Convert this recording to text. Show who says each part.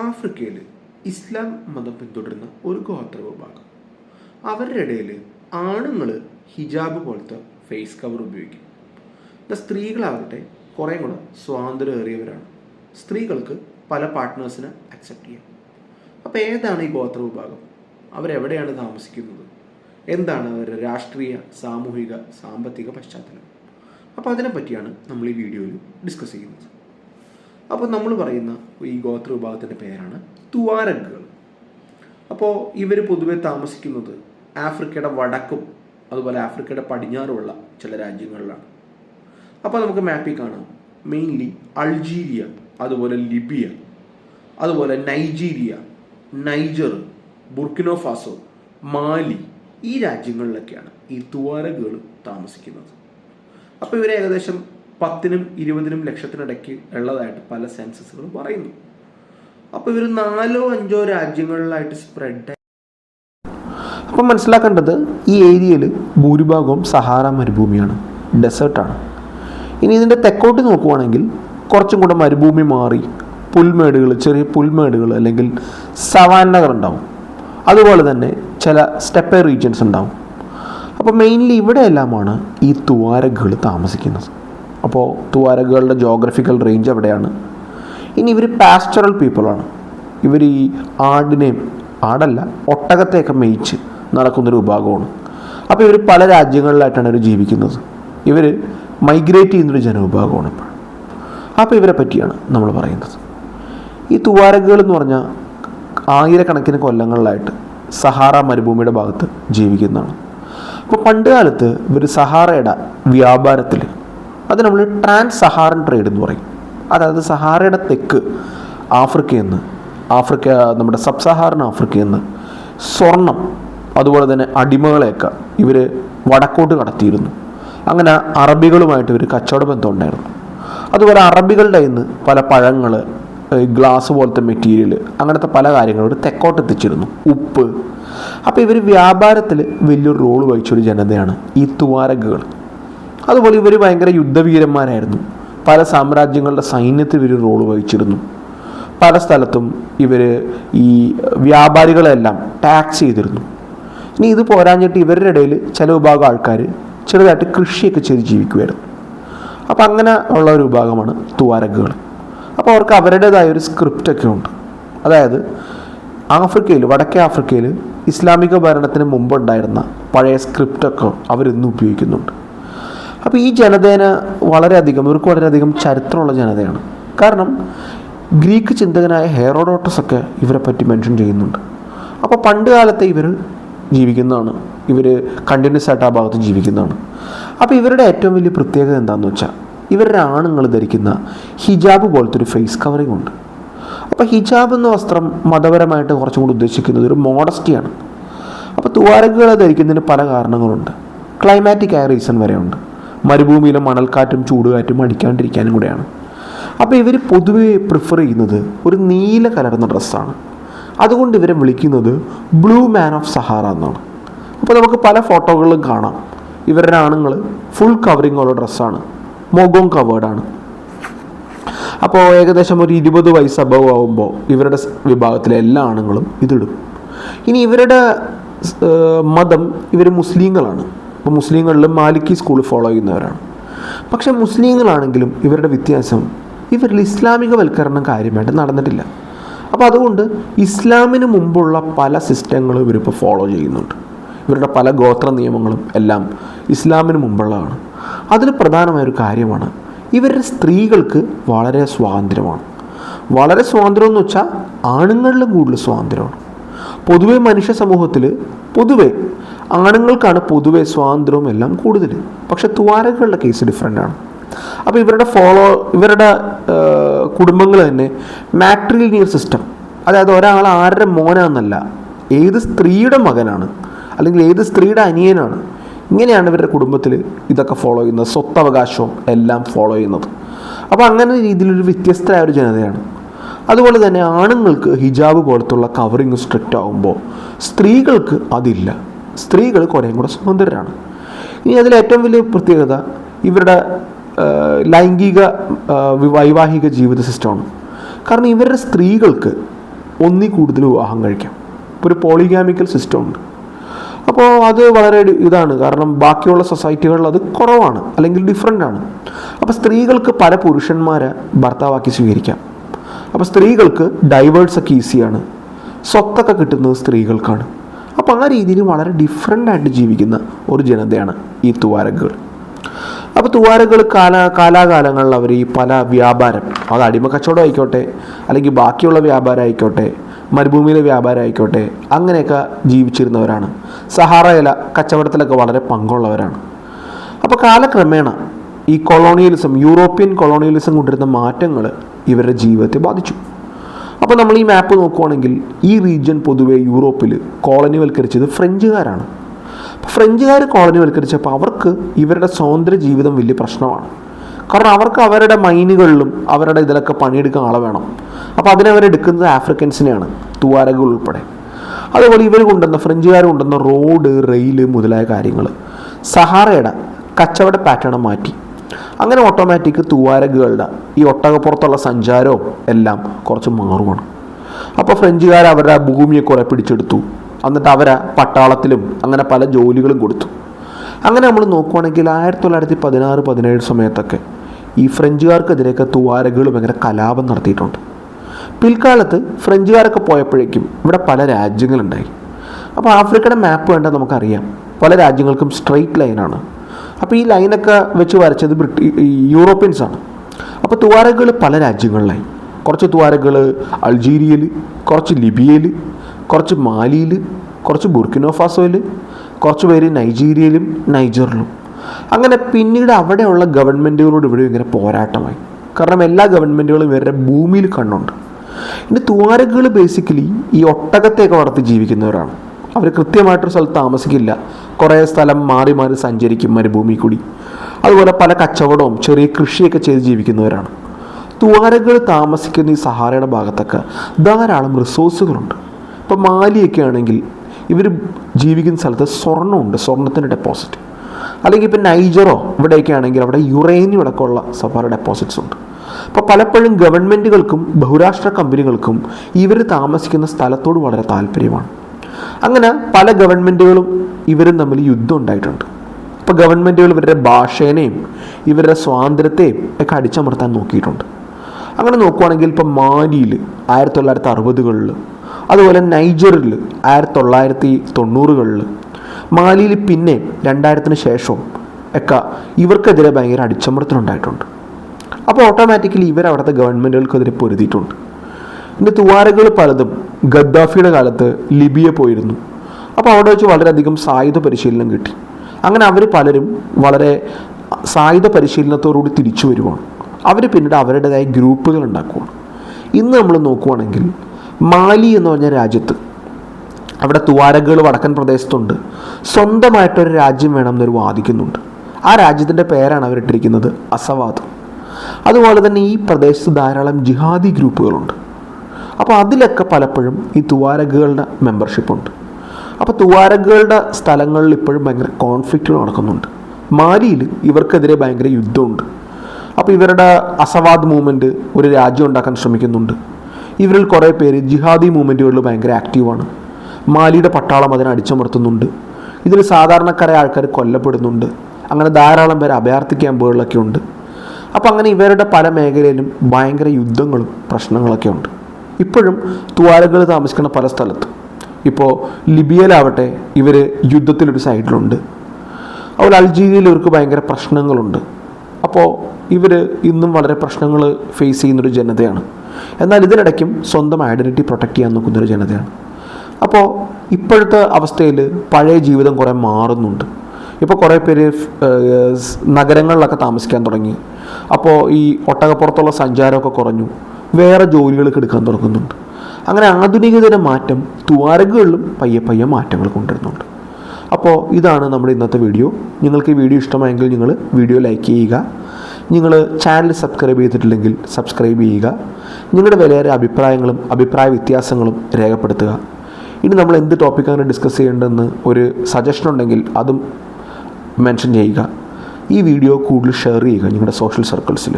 Speaker 1: ആഫ്രിക്കയിൽ ഇസ്ലാം മതം പിന്തുടരുന്ന ഒരു ഗോത്ര വിഭാഗം അവരുടെ ഇടയിൽ ആണുങ്ങൾ ഹിജാബ് പോലത്തെ ഫേസ് കവർ ഉപയോഗിക്കും. എന്നാൽ സ്ത്രീകളാകട്ടെ കുറേ കൂടെ സ്വാതന്ത്ര്യമേറിയവരാണ്. സ്ത്രീകൾക്ക് പല പാർട്ട്നേഴ്സിനെ അക്സെപ്റ്റ് ചെയ്യാം. അപ്പോൾ ഏതാണ് ഈ ഗോത്ര വിഭാഗം അവരെവിടെയാണ് താമസിക്കുന്നത്? എന്താണ് അവരുടെ രാഷ്ട്രീയ സാമൂഹിക സാമ്പത്തിക പശ്ചാത്തലം? അപ്പോൾ അതിനെപ്പറ്റിയാണ് നമ്മൾ ഈ വീഡിയോയിൽ ഡിസ്കസ് ചെയ്യുന്നത്. അപ്പോൾ നമ്മൾ പറയുന്ന ഈ ഗോത്ര വിഭാഗത്തിന്റെ പേരാണ് തുവാരഗുകൾ. അപ്പോൾ ഇവർ പൊതുവെ താമസിക്കുന്നത് ആഫ്രിക്കയുടെ വടക്കും അതുപോലെ ആഫ്രിക്കയുടെ പടിഞ്ഞാറുമുള്ള ചില രാജ്യങ്ങളിലാണ്. അപ്പോൾ നമുക്ക് മാപ്പിൽ കാണാം. മെയിൻലി അൾജീരിയ അതുപോലെ ലിബിയ അതുപോലെ Nigeria Niger Burkina Faso Mali ഈ രാജ്യങ്ങളിലൊക്കെയാണ് ഈ തുവാരഗുകൾ താമസിക്കുന്നത്. അപ്പോൾ ഇവർ ഏകദേശം പത്തിനും ഇരുപതിനും ലക്ഷത്തിനിടയ്ക്ക് ഉള്ളതായിട്ട് പല സെൻസസുകളും പറയുന്നു. അപ്പോൾ ഇവർ നാലോ അഞ്ചോ രാജ്യങ്ങളിലായിട്ട് സ്പ്രെഡ് അപ്പം മനസ്സിലാക്കേണ്ടത് ഈ ഏരിയയിൽ ഭൂരിഭാഗവും സഹാറ മരുഭൂമിയാണ് ഡെസേർട്ടാണ് ഇനി ഇതിന്റെ തെക്കോട്ട് നോക്കുവാണെങ്കിൽ കുറച്ചും കൂടെ മരുഭൂമി മാറി പുൽമേടുകൾ ചെറിയ പുൽമേടുകൾ അല്ലെങ്കിൽ സവാനകൾ ഉണ്ടാവും. അതുപോലെ തന്നെ ചില സ്റ്റെപ്പേ റീജിയൻസ് ഉണ്ടാവും. അപ്പോൾ മെയിൻലി ഇവിടെയെല്ലാമാണ് ഈ തുവാരകൾ താമസിക്കുന്നത്. അപ്പോൾ തുവാരകളുടെ ജോഗ്രഫിക്കൽ റേഞ്ച് അവിടെയാണ് ഇനി ഇവർ പാസ്റ്ററൽ പീപ്പിളാണ് ഇവർ ഈ ആടിനെയും ആടല്ല ഒട്ടകത്തെയൊക്കെ മേയിച്ച് നടക്കുന്നൊരു വിഭാഗമാണ്. അപ്പോൾ ഇവർ പല രാജ്യങ്ങളിലായിട്ടാണ് ഇവർ ജീവിക്കുന്നത്. ഇവർ മൈഗ്രേറ്റ് ചെയ്യുന്നൊരു ജനവിഭാഗമാണ് ഇപ്പോൾ. അപ്പോൾ ഇവരെ പറ്റിയാണ് നമ്മൾ പറയുന്നത്. ഈ തുവാരകൾ എന്ന് പറഞ്ഞാൽ ആയിരക്കണക്കിന് കൊല്ലങ്ങളിലായിട്ട് സഹാറ മരുഭൂമിയുടെ ഭാഗത്ത് ജീവിക്കുന്നതാണ്. അപ്പോൾ പണ്ട് കാലത്ത് ഇവർ സഹാറയുടെ വ്യാപാരത്തിൽ അത് നമ്മൾ ട്രാൻസ് സഹാറൻ ട്രേഡ് എന്ന് പറയും. അതായത് സഹാറയുടെ തെക്ക് ആഫ്രിക്കയിൽ നിന്ന് ആഫ്രിക്ക നമ്മുടെ സബ് സഹാറൻ ആഫ്രിക്കയിൽ നിന്ന് സ്വർണം അതുപോലെ തന്നെ അടിമകളെയൊക്കെ ഇവർ വടക്കോട്ട് കടത്തിയിരുന്നു. അങ്ങനെ അറബികളുമായിട്ട് ഇവർ കച്ചവട ബന്ധം ഉണ്ടായിരുന്നു അതുപോലെ അറബികളുടെ നിന്ന് പല പഴങ്ങൾ ഗ്ലാസ് പോലത്തെ മെറ്റീരിയൽ അങ്ങനത്തെ പല കാര്യങ്ങളും തെക്കോട്ട് എത്തിച്ചിരുന്നു. ഉപ്പ്. അപ്പോൾ ഇവർ വ്യാപാരത്തിൽ വലിയൊരു റോൾ വഹിച്ചൊരു ജനതയാണ് ഈ തുവാരഗുകൾ അതുപോലെ ഇവർ ഭയങ്കര യുദ്ധവീരന്മാരായിരുന്നു. പല സാമ്രാജ്യങ്ങളുടെ സൈന്യത്തിൽ ഇവർ റോൾ വഹിച്ചിരുന്നു. പല സ്ഥലത്തും ഇവർ ഈ വ്യാപാരികളെല്ലാം ടാക്സ് ചെയ്തിരുന്നു. ഇനി ഇത് പോരാഞ്ഞിട്ട് ഇവരുടെ ഇടയിൽ ചില വിഭാഗം ആൾക്കാർ ചെറുതായിട്ട് കൃഷിയൊക്കെ ചെയ്ത് ജീവിക്കുമായിരുന്നു അപ്പോൾ അങ്ങനെ ഉള്ള ഒരു വിഭാഗമാണ് തുവാരകുകൾ. അപ്പോൾ അവർക്ക് അവരുടേതായ ഒരു സ്ക്രിപ്റ്റൊക്കെ ഉണ്ട്. അതായത് ആഫ്രിക്കയിൽ വടക്കേ ആഫ്രിക്കയിൽ ഇസ്ലാമിക ഭരണത്തിന് മുമ്പുണ്ടായിരുന്ന പഴയ സ്ക്രിപ്റ്റൊക്കെ അവരിന്ന് ഉപയോഗിക്കുന്നുണ്ട്. അപ്പോൾ ഈ ജനതേനെ വളരെയധികം ഇവർക്ക് വളരെയധികം ചരിത്രമുള്ള ജനതയാണ്. കാരണം ഗ്രീക്ക് ചിന്തകനായ ഹെറോഡോട്ടസ് ഒക്കെ ഇവരെ പറ്റി മെൻഷൻ ചെയ്യുന്നുണ്ട്. അപ്പോൾ പണ്ട് കാലത്തെ ഇവർ ജീവിക്കുന്നതാണ്. ഇവർ കണ്ടിന്യൂസ് ആയിട്ട് ആ ഭാഗത്ത് ജീവിക്കുന്നതാണ്. അപ്പോൾ ഇവരുടെ ഏറ്റവും വലിയ പ്രത്യേകത എന്താണെന്ന് വെച്ചാൽ ഇവരുടെ ആണുങ്ങൾ ധരിക്കുന്ന ഹിജാബ് പോലത്തെ ഒരു ഫേസ് കവറിംഗ് ഉണ്ട്. അപ്പോൾ ഹിജാബ് എന്ന വസ്ത്രം മതപരമായിട്ട് കുറച്ചും കൂടി ഉദ്ദേശിക്കുന്നത് ഒരു മോഡസ്റ്റിയാണ് അപ്പോൾ തുവാരകൾ ധരിക്കുന്നതിന് പല കാരണങ്ങളുണ്ട്. ക്ലൈമാറ്റിക് ആയ റീസൺ വരെയുണ്ട്. മരുഭൂമിയിലെ മണൽക്കാറ്റും ചൂടുകാറ്റും അടിക്കാണ്ടിരിക്കാനും കൂടെയാണ്. അപ്പോൾ ഇവർ പൊതുവെ പ്രിഫർ ചെയ്യുന്നത് ഒരു നീല കലർന്ന ഡ്രസ്സാണ്. അതുകൊണ്ട് ഇവരെ വിളിക്കുന്നത് ബ്ലൂ മാൻ ഓഫ് സഹാറ എന്നാണ്. അപ്പോൾ നമുക്ക് പല ഫോട്ടോകളിലും കാണാം. ഇവരുടെ ആണുങ്ങൾ ഫുൾ കവറിങ് ഉള്ള ഡ്രസ്സാണ്. മുഖവും കവേർഡാണ് അപ്പോൾ ഏകദേശം ഒരു ഇരുപത് വയസ്സ് അബവ് ആകുമ്പോൾ ഇവരുടെ വിഭാഗത്തിലെ എല്ലാ ആണുങ്ങളും ഇതിടും ഇനി ഇവരുടെ മതം ഇവർ മുസ്ലിങ്ങളാണ്. അപ്പോൾ മുസ്ലിങ്ങളിലും മാലിക്കി സ്കൂൾ ഫോളോ ചെയ്യുന്നവരാണ്. പക്ഷേ മുസ്ലിങ്ങളാണെങ്കിലും ഇവരുടെ വ്യത്യാസം ഇവരിൽ ഇസ്ലാമികവൽക്കരണം കാര്യമായിട്ട് നടന്നിട്ടില്ല. അപ്പോൾ അതുകൊണ്ട് ഇസ്ലാമിന് മുമ്പുള്ള പല സിസ്റ്റങ്ങളും ഇവരിപ്പോൾ ഫോളോ ചെയ്യുന്നുണ്ട്. ഇവരുടെ പല ഗോത്ര നിയമങ്ങളും എല്ലാം ഇസ്ലാമിന് മുമ്പുള്ളതാണ്. അതിൽ പ്രധാനമായൊരു കാര്യമാണ് ഇവരുടെ സ്ത്രീകൾക്ക് വളരെ സ്വാതന്ത്ര്യമാണ്. വളരെ സ്വാതന്ത്ര്യം എന്ന് വെച്ചാൽ ആണുങ്ങളിലും കൂടുതൽ സ്വാതന്ത്ര്യമാണ്. പൊതുവെ മനുഷ്യ സമൂഹത്തിൽ പൊതുവെ ആണുങ്ങൾക്കാണ് പൊതുവെ സ്വാതന്ത്ര്യവും എല്ലാം കൂടുതൽ പക്ഷെ തുവാരകളുടെ കേസ് ഡിഫറെന്റ് ആണ്. അപ്പോൾ ഇവരുടെ ഫോളോ ഇവരുടെ കുടുംബങ്ങൾ തന്നെ മാട്രിലിനിയർ സിസ്റ്റം അതായത് ഒരാൾ ആരുടെ മോനാന്നല്ല ഏത് സ്ത്രീയുടെ മകനാണ് അല്ലെങ്കിൽ ഏത് സ്ത്രീയുടെ അനിയനാണ് ഇങ്ങനെയാണ് ഇവരുടെ കുടുംബത്തിൽ ഇതൊക്കെ ഫോളോ ചെയ്യുന്നത്. സ്വത്തവകാശവും എല്ലാം ഫോളോ ചെയ്യുന്നത്. അപ്പോൾ അങ്ങനെ രീതിയിലൊരു വ്യത്യസ്തമായ ഒരു ജനതയാണ്. അതുപോലെ തന്നെ ആണുങ്ങൾക്ക് ഹിജാബ് പോലത്തുള്ള കവറിങ് സ്ട്രിക്റ്റ് ആകുമ്പോൾ സ്ത്രീകൾക്ക് അതില്ല. സ്ത്രീകൾ കുറേയും കൂടെ സ്വതന്ത്രരാണ്. ഇനി അതിൽ ഏറ്റവും വലിയ പ്രത്യേകത ഇവരുടെ ലൈംഗിക വൈവാഹിക ജീവിത സിസ്റ്റമാണ്. കാരണം ഇവരുടെ സ്ത്രീകൾക്ക് ഒന്നി കൂടുതൽ വിവാഹം കഴിക്കാം. ഒരു പോളിഗാമിക്കൽ സിസ്റ്റം ഉണ്ട് അപ്പോൾ അത് വളരെ ഇതാണ്. കാരണം ബാക്കിയുള്ള സൊസൈറ്റികളിൽ അത് കുറവാണ് അല്ലെങ്കിൽ ഡിഫറെന്റ് ആണ് അപ്പോൾ സ്ത്രീകൾക്ക് പല പുരുഷന്മാരെ ഭർത്താവാക്കി സ്വീകരിക്കാം. അപ്പോൾ സ്ത്രീകൾക്ക് ഡൈവേഴ്സ് ഒക്കെ ഈസിയാണ്. സ്വത്തൊക്കെ കിട്ടുന്നത് സ്ത്രീകൾക്കാണ്. അപ്പോൾ ആ രീതിയിൽ വളരെ ഡിഫറെന്റ് ആയിട്ട് ജീവിക്കുന്ന ഒരു ജനതയാണ് ഈ തുവാരകൾ അപ്പോൾ തുവാരകൾ കാല കാലാകാലങ്ങളിൽ അവർ ഈ പല വ്യാപാരം അത് അടിമ കച്ചവടം ആയിക്കോട്ടെ അല്ലെങ്കിൽ ബാക്കിയുള്ള വ്യാപാരം ആയിക്കോട്ടെ മരുഭൂമിയിലെ വ്യാപാരം ആയിക്കോട്ടെ അങ്ങനെയൊക്കെ ജീവിച്ചിരുന്നവരാണ്. സഹാറ ഇല കച്ചവടത്തിലൊക്കെ വളരെ പങ്കുള്ളവരാണ്. അപ്പോൾ കാലക്രമേണ ഈ കൊളോണിയലിസം യൂറോപ്യൻ കൊളോണിയലിസം കൊണ്ടിരുന്ന മാറ്റങ്ങൾ ഇവരുടെ ജീവിതത്തെ ബാധിച്ചു. അപ്പോൾ നമ്മൾ ഈ മാപ്പ് നോക്കുവാണെങ്കിൽ ഈ റീജിയൻ പൊതുവേ യൂറോപ്പിൽ കോളനിവൽക്കരിച്ചത് ഫ്രഞ്ചുകാരാണ്. ഫ്രഞ്ചുകാർ കോളനിവൽക്കരിച്ചപ്പോൾ അവർക്ക് ഇവരുടെ സ്വതന്ത്ര ജീവിതം വലിയ പ്രശ്നമാണ്. കാരണം അവർക്ക് അവരുടെ മൈനുകളിലും അവരുടെ ഇതിലൊക്കെ പണിയെടുക്കാൻ ആളെ വേണം. അപ്പോൾ അതിനവരെടുക്കുന്നത് ആഫ്രിക്കൻസിനെയാണ് തുവാരകൾ ഉൾപ്പെടെ. അതുപോലെ ഇവർ കൊണ്ടുവന്ന ഫ്രഞ്ചുകാർ കൊണ്ടുവന്ന റോഡ് റെയിൽ മുതലായ കാര്യങ്ങൾ സഹാറയുടെ കച്ചവട പാറ്റേൺ മാറ്റി. അങ്ങനെ ഓട്ടോമാറ്റിക് തൂവാരകളുടെ ഈ ഒട്ടകപ്പുറത്തുള്ള സഞ്ചാരവും എല്ലാം കുറച്ച് മാറുവാണ്. അപ്പോൾ ഫ്രഞ്ചുകാർ അവരുടെ ഭൂമിയെ കുറേ പിടിച്ചെടുത്തു. എന്നിട്ട് അവരെ പട്ടാളത്തിലും അങ്ങനെ പല ജോലികളും കൊടുത്തു. അങ്ങനെ നമ്മൾ നോക്കുവാണെങ്കിൽ ആയിരത്തി തൊള്ളായിരത്തി പതിനാറ് പതിനേഴ് സമയത്തൊക്കെ ഈ ഫ്രഞ്ചുകാർക്കെതിരെയൊക്കെ തൂവാരകളും ഇങ്ങനെ കലാപം നടത്തിയിട്ടുണ്ട്. പിൽക്കാലത്ത് ഫ്രഞ്ചുകാരൊക്കെ പോയപ്പോഴേക്കും ഇവിടെ പല രാജ്യങ്ങളുണ്ടായി. അപ്പോൾ ആഫ്രിക്കയുടെ മാപ്പ് കണ്ടാൽ നമുക്കറിയാം. പല രാജ്യങ്ങൾക്കും സ്ട്രെയിറ്റ് ലൈനാണ് അപ്പോൾ ഈ ലൈനൊക്കെ വെച്ച് വരച്ചത് ബ്രിട്ടി ഈ യൂറോപ്യൻസ് ആണ്. അപ്പോൾ തുവാരകൾ പല രാജ്യങ്ങളിലായി. കുറച്ച് തുവാരകൾ അൾജീരിയയിൽ കുറച്ച് ലിബിയയിൽ കുറച്ച് മാലിയിൽ കുറച്ച് ബുർക്കിനോഫാസോയിൽ കുറച്ച് പേര് നൈജീരിയയിലും നൈജറിലും. അങ്ങനെ പിന്നീട് അവിടെയുള്ള ഗവൺമെന്റുകളോട് ഇവിടെ ഇങ്ങനെ പോരാട്ടമായി. കാരണം എല്ലാ ഗവൺമെന്റുകളും ഇവരുടെ ഭൂമിയിൽ കണ്ണുണ്ട്. ഇനി തുവാരകൾ ബേസിക്കലി ഈ ഒട്ടകത്തെയൊക്കെ വളർത്തി ജീവിക്കുന്നവരാണ്. അവർ കൃത്യമായിട്ടൊരു സ്ഥലത്ത് താമസിക്കില്ല. കുറേ സ്ഥലം മാറി മാറി സഞ്ചരിക്കും മരുഭൂമി കൂടി അതുപോലെ പല കച്ചവടവും ചെറിയ കൃഷിയൊക്കെ ചെയ്ത് ജീവിക്കുന്നവരാണ്. തുവാരകൾ താമസിക്കുന്ന ഈ സഹാറയുടെ ഭാഗത്തൊക്കെ ധാരാളം റിസോഴ്സുകളുണ്ട് ഇപ്പം മാലിയൊക്കെ ആണെങ്കിൽ ഇവർ ജീവിക്കുന്ന സ്ഥലത്ത് സ്വർണമുണ്ട് സ്വർണത്തിന്റെ ഡെപ്പോസിറ്റ് അല്ലെങ്കിൽ ഇപ്പം നൈജറോ ഇവിടെയൊക്കെ ആണെങ്കിൽ അവിടെ യുറേനിയം അടക്കമുള്ള സഫാറ ഡെപ്പോസിറ്റ്സ് ഉണ്ട്. അപ്പോൾ പലപ്പോഴും ഗവൺമെന്റുകൾക്കും ബഹുരാഷ്ട്ര കമ്പനികൾക്കും ഇവർ താമസിക്കുന്ന സ്ഥലത്തോട് വളരെ താല്പര്യമാണ്. അങ്ങനെ പല ഗവൺമെന്റുകളും ഇവരും തമ്മിൽ യുദ്ധം ഉണ്ടായിട്ടുണ്ട്. അപ്പോൾ ഗവൺമെന്റുകൾ ഇവരുടെ ഭാഷേനെയും ഇവരുടെ സ്വാതന്ത്ര്യത്തെയും ഒക്കെ അടിച്ചമർത്താൻ നോക്കിയിട്ടുണ്ട്. അങ്ങനെ നോക്കുവാണെങ്കിൽ ഇപ്പം മാലിയിൽ ആയിരത്തി തൊള്ളായിരത്തി അറുപതുകളിൽ അതുപോലെ നൈജറിൽ ആയിരത്തി തൊള്ളായിരത്തി തൊണ്ണൂറുകളിൽ മാലിയിൽ പിന്നെ രണ്ടായിരത്തിന് ശേഷവും ഒക്കെ ഇവർക്കെതിരെ ഭയങ്കര അടിച്ചമർത്തലുണ്ടായിട്ടുണ്ട് അപ്പോൾ ഓട്ടോമാറ്റിക്കലി ഇവർ അവിടുത്തെ ഗവൺമെന്റുകൾക്കെതിരെ പൊരുതിയിട്ടുണ്ട്. പിന്നെ തുവാരകൾ പലതും ഗദ്ദാഫിയുടെ കാലത്ത് ലിബിയ പോയിരുന്നു. അപ്പോൾ അവിടെ വെച്ച് വളരെയധികം സായുധ പരിശീലനം കിട്ടി. അങ്ങനെ അവർ പലരും വളരെ സായുധ പരിശീലനത്തോടുകൂടി തിരിച്ചു വരുവാണ്. അവർ പിന്നീട് അവരുടേതായ ഗ്രൂപ്പുകൾ ഉണ്ടാക്കുവാണ്. ഇന്ന് നമ്മൾ നോക്കുവാണെങ്കിൽ മാലി എന്ന് പറഞ്ഞ രാജ്യത്ത് അവിടെ തുവാരകൾ വടക്കൻ പ്രദേശത്തുണ്ട്. സ്വന്തമായിട്ടൊരു രാജ്യം വേണം എന്നൊരു വാദിക്കുന്നുണ്ട്. ആ രാജ്യത്തിന്റെ പേരാണ് അവരിട്ടിരിക്കുന്നത് അസവാദ്. അതുപോലെ തന്നെ ഈ പ്രദേശത്ത് ധാരാളം ജിഹാദി ഗ്രൂപ്പുകളുണ്ട്. അപ്പോൾ അതിലൊക്കെ പലപ്പോഴും ഈ തുവാരകളുടെ മെമ്പർഷിപ്പുണ്ട് അപ്പോൾ തുവാരകളുടെ സ്ഥലങ്ങളിൽ ഇപ്പോഴും ഭയങ്കര കോൺഫ്ലിക്റ്റുകൾ നടക്കുന്നുണ്ട്. മാലിയിൽ ഇവർക്കെതിരെ ഭയങ്കര യുദ്ധമുണ്ട്. അപ്പോൾ ഇവരുടെ അസവാദ് മൂവ്മെന്റ് ഒരു രാജ്യം ഉണ്ടാക്കാൻ ശ്രമിക്കുന്നുണ്ട്. ഇവരിൽ കുറേ പേര് ജിഹാദി മൂവ്മെന്റുകളിൽ ഭയങ്കര ആക്റ്റീവാണ് മാലിയുടെ പട്ടാളം അതിനെ അടിച്ചമർത്തുന്നുണ്ട്. ഇതിൽ സാധാരണക്കാരായ ആൾക്കാർ കൊല്ലപ്പെടുന്നുണ്ട്. അങ്ങനെ ധാരാളം പേര് അഭയാർത്ഥി ക്യാമ്പുകളിലൊക്കെ ഉണ്ട് അപ്പോൾ അങ്ങനെ ഇവരുടെ പല മേഖലയിലും ഭയങ്കര യുദ്ധങ്ങളും പ്രശ്നങ്ങളൊക്കെ ഉണ്ട് ഇപ്പോഴും തുവാരകൾ താമസിക്കുന്ന പല സ്ഥലത്ത്. ഇപ്പോൾ ലിബിയയിലാവട്ടെ ഇവർ യുദ്ധത്തിലൊരു സൈഡിലുണ്ട്. അതുപോലെ അൾജീരിയയിൽ ഇവർക്ക് ഭയങ്കര പ്രശ്നങ്ങളുണ്ട്. അപ്പോൾ ഇവർ ഇന്നും വളരെ പ്രശ്നങ്ങൾ ഫേസ് ചെയ്യുന്നൊരു ജനതയാണ്. എന്നാൽ ഇതിനിടയ്ക്കും സ്വന്തം ഐഡന്റിറ്റി പ്രൊട്ടക്റ്റ് ചെയ്യാൻ നോക്കുന്നൊരു ജനതയാണ്. അപ്പോൾ ഇപ്പോഴത്തെ അവസ്ഥയിൽ പഴയ ജീവിതം കുറേ മാറുന്നുണ്ട്. ഇപ്പോൾ കുറേ പേര് നഗരങ്ങളിലൊക്കെ താമസിക്കാൻ തുടങ്ങി. അപ്പോൾ ഈ ഒട്ടകപ്പുറത്തുള്ള സഞ്ചാരമൊക്കെ കുറഞ്ഞു. വേറെ ജോലികളൊക്കെ എടുക്കാൻ തുടങ്ങുന്നുണ്ട്. അങ്ങനെ ആധുനികതര മാറ്റം തുവാരകളിലും പയ്യെ പയ്യെ മാറ്റങ്ങൾ കൊണ്ടുവരുന്നുണ്ട്. അപ്പോൾ ഇതാണ് നമ്മുടെ ഇന്നത്തെ വീഡിയോ. നിങ്ങൾക്ക് ഈ വീഡിയോ ഇഷ്ടമായെങ്കിൽ നിങ്ങൾ വീഡിയോ ലൈക്ക് ചെയ്യുക. നിങ്ങൾ ചാനൽ സബ്സ്ക്രൈബ് ചെയ്തിട്ടില്ലെങ്കിൽ സബ്സ്ക്രൈബ് ചെയ്യുക. നിങ്ങളുടെ വിലയേറെ അഭിപ്രായങ്ങളും അഭിപ്രായ വ്യത്യാസങ്ങളും രേഖപ്പെടുത്തുക. ഇനി നമ്മൾ എന്ത് ടോപ്പിക്കാണ് ഡിസ്കസ് ചെയ്യേണ്ടതെന്ന് ഒരു സജഷൻ ഉണ്ടെങ്കിൽ അതും മെൻഷൻ ചെയ്യുക. ഈ വീഡിയോ കൂടുതൽ ഷെയർ ചെയ്യുക നിങ്ങളുടെ സോഷ്യൽ സർക്കിൾസിൽ